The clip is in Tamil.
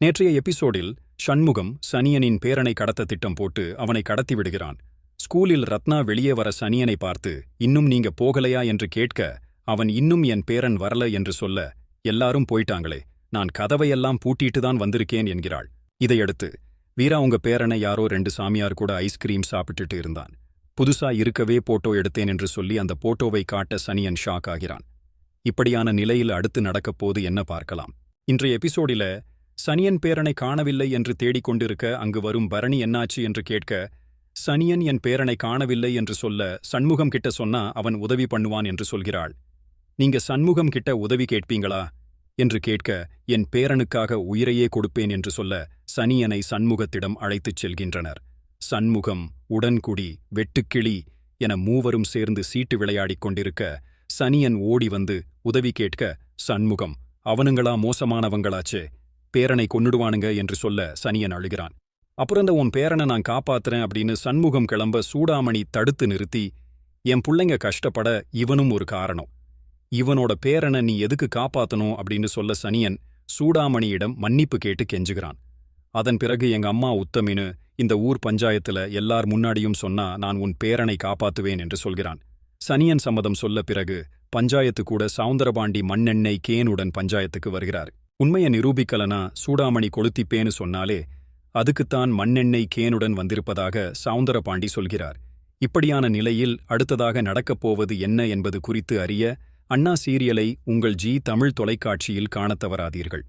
நேற்றைய எபிசோடில் ஷண்முகம் சனியனின் பேரனை கடத்த திட்டம் போட்டு அவனை கடத்தி விடுகிறான். ஸ்கூலில் ரத்னா வெளியே வர சனியனை பார்த்து இன்னும் நீங்க போகலையா? என்று கேட்க அவன் இன்னும் என் பேரன் வரல என்று சொல்ல எல்லாரும் போயிட்டாங்களே நான் கதவையெல்லாம் பூட்டிட்டு தான் வந்திருக்கேன் என்கிறாள். இதையடுத்து வீரா உங்க பேரனை யாரோ ரெண்டு சாமியார் கூட ஐஸ்கிரீம் சாப்பிட்டுட்டு இருந்தான். புதுசா இருக்கவே போட்டோ எடுத்தேன் என்று சொல்லி அந்த போட்டோவை காட்ட சனியன் ஷாக் ஆகிறான். இப்படியான நிலையில் அடுத்து நடக்கப் போது என்ன பார்க்கலாம்? இன்றைய எபிசோடில சனியன் பேரனை காணவில்லை என்று தேடிக் கொண்டிருக்க அங்கு வரும் பரணி என்னாச்சு என்று கேட்க சனியன் என் பேரனை காணவில்லை என்று சொல்ல சண்முகம் கிட்ட சொன்னா அவன் உதவி பண்ணுவான் என்று சொல்கிறாள். நீங்க சண்முகம் கிட்ட உதவி கேட்பீங்களா? என்று கேட்க என் பேரனுக்காக உயிரையே கொடுப்பேன் என்று சொல்ல சனியனை சண்முகத்திடம் அழைத்துச் செல்கின்றனர். சண்முகம் உடன்குடி வெட்டுக்கிளி என மூவரும் சேர்ந்து சீட்டு விளையாடிக் கொண்டிருக்க சனியன் ஓடி வந்து உதவி கேட்க சண்முகம் அவனுங்களா மோசமானவங்களாச்சே பேரனை கொன்னுடுவானுங்க என்று சொல்ல சனியன் அழுகிறான். அப்புறம் இந்த உன் பேரனை நான் காப்பாத்துறேன் அப்படின்னு சண்முகம் கிளம்ப சூடாமணி தடுத்து நிறுத்தி என் புள்ளைங்க கஷ்டப்பட இவனும் ஒரு காரணம். இவனோட பேரனை நீ எதுக்கு காப்பாத்தணும்? அப்படின்னு சொல்ல சனியன் சூடாமணியிடம் மன்னிப்பு கேட்டு கெஞ்சுகிறான். அதன் பிறகு எங்க அம்மா உத்தமின்னு இந்த ஊர் பஞ்சாயத்துல எல்லார் முன்னாடியும் சொன்னா நான் உன் பேரனை காப்பாத்துவேன் என்று சொல்கிறான். சனியன் சம்மதம் சொல்ல பிறகு பஞ்சாயத்து கூட சவுந்தரபாண்டி மண்ணெண்ணெய் கேனுடன் பஞ்சாயத்துக்கு வருகிறார். உண்மையை நிரூபிக்கலனா சூடாமணி கொளுத்திப்பேன்னு சொன்னாலே அதுக்குத்தான் மண்ணெண்ணெய் கேனுடன் வந்திருப்பதாக சவுந்தரபாண்டி சொல்கிறார். இப்படியான நிலையில் அடுத்ததாக நடக்கப் போவது என்ன என்பது குறித்து அறிய அண்ணா சீரியலை உங்கள் ஜி தமிழ் தொலைக்காட்சியில் காணத் தவறாதீர்கள்.